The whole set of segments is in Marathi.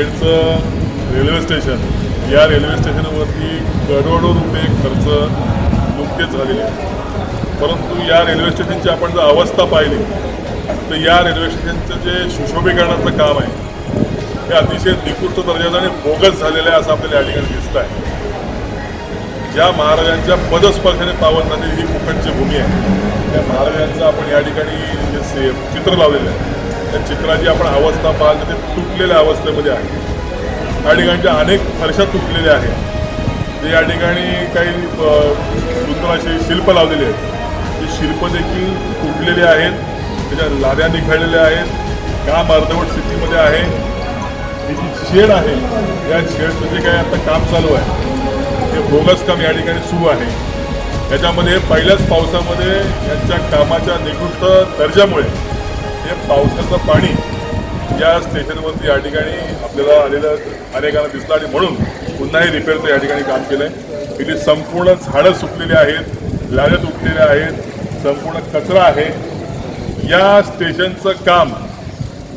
रेल्वे स्टेशन या रेल्वे स्टेशनवरती करोडो रुपये खर्च नुकतेच झालेले आहे परंतु या रेल्वे स्टेशनची आपण जर अवस्था पाहिली तर या रेल्वे स्टेशनचं जे सुशोभीकरणाचं काम आहे हे अतिशय निकृष्ट दर्जाचं आणि बोगस झालेलं आहे असं आपल्याला या ठिकाणी दिसत आहे ज्या महाराजांच्या पदस्पर्शाने पावन झालेली ही कोकणची भूमी आहे त्या महाराजांचं आपण या ठिकाणी जे से चित्र लावलेलं आहे त्या चित्राची आपण अवस्था पाहाल तर ते तुटलेल्या अवस्थेमध्ये आहे. या ठिकाणच्या अनेक फरशा तुटलेल्या आहेत. जे या ठिकाणी काही सुंदर असे शिल्प लावलेले आहेत. ते शिल्प देखील तुटलेले आहेत. त्याच्या लाद्या निखळलेल्या आहेत. काम अर्धवट स्थितीमध्ये आहे. ही जी शेड आहे या शेडचं जे काही आता काम चालू आहे ते बोगस काम या ठिकाणी सुरू आहे. याच्यामध्ये पहिल्याच पावसामध्ये यांच्या कामाच्या निकृष्ट दर्जामुळे पावसाचं पाणी या स्टेशनवरती या ठिकाणी आपल्याला आलेलं अनेकांना दिसलं आणि म्हणून पुन्हा हे रिपेअरचं या ठिकाणी काम केलं आहे इथे संपूर्ण झाडं सुकलेली आहेत लाड्या तुटलेल्या आहेत संपूर्ण कचरा आहे. या स्टेशनचं काम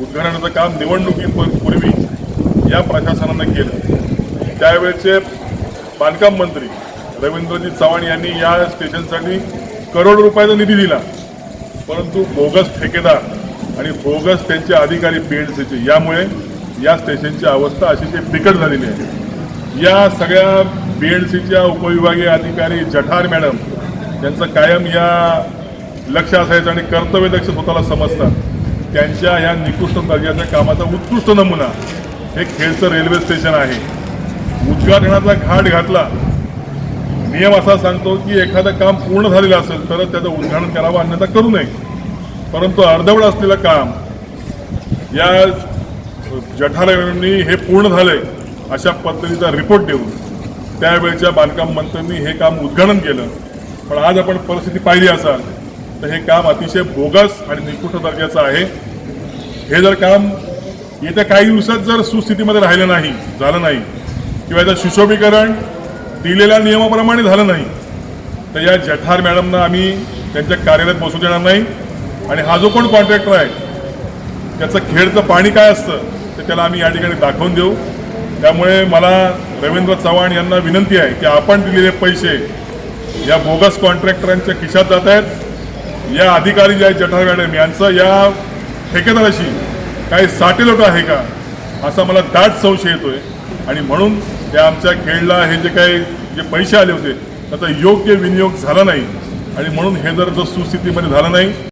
उद्घाटनाचं काम निवडणुकीपूर्वी या प्रशासनानं केलं. त्यावेळेचे बांधकाम मंत्री रवींद्रजी चव्हाण यांनी या स्टेशनसाठी करोड रुपयाचा निधी दिला. परंतु बोगस ठेकेदार आणि बोगस त्यांचे अधिकारी बीएडसीचे यामुळे या स्टेशनची अवस्था अतिशय बिकट झालेली आहे. या सगळ्या बीएडसीच्या उपविभागीय अधिकारी जठार मॅडम त्यांचं कायम या लक्ष असायचं आणि कर्तव्यदक्ष स्वतःला समजतात. त्यांच्या या निकृष्ट दर्जाच्या कामाचा उत्कृष्ट नमुना हे खेडचं रेल्वे स्टेशन आहे. उद्घाटनाचा घाट घातला. नियम असा सांगतो की एखादं काम पूर्ण झालेलं असेल तरच त्याचं उद्घाटन करावं अन्यथा करू नये. परंतु अर्धवड असलेलं काम या जठारांनी हे पूर्ण झाले अशा पद्धतीचा रिपोर्ट देऊन त्यावेळच्या बांधकाम मंत्र्यांनी हे काम उद्घाटन केलं. पण आज आपण परिस्थिती पाहिली असाल तर हे काम अतिशय बोगस आणि निकृष्ट दर्जाचं आहे. हे जर काम येत्या काही दिवसात जर सुस्थितीमध्ये राहिलं नाही झालं नाही किंवा याचं सुशोभीकरण दिलेल्या नियमाप्रमाणे झालं नाही तर या जठार मॅडमना आम्ही त्यांच्या कार्यालयात बसू देणार नाही. आणि हा जो कोण कॉन्ट्रॅक्टर आहे त्याचं खेळचं पाणी काय असतं ते त्याला आम्ही या ठिकाणी दाखवून देऊ. त्यामुळे मला रवींद्र चव्हाण यांना विनंती आहे की आपण दिलेले पैसे या बोगस कॉन्ट्रॅक्टरांच्या खिशात जात आहेत. या अधिकारी जे आहेत जठार मॅडम यांचं या ठेकेदाराशी काही साटेलोट आहे का असा मला दाट संशय येतोय. आणि म्हणून त्या आमच्या खेळला हे जे काही जे पैसे आले होते त्याचा योग्य विनियोग झाला नाही. आणि म्हणून हे जर जर सुस्थितीमध्ये झालं नाही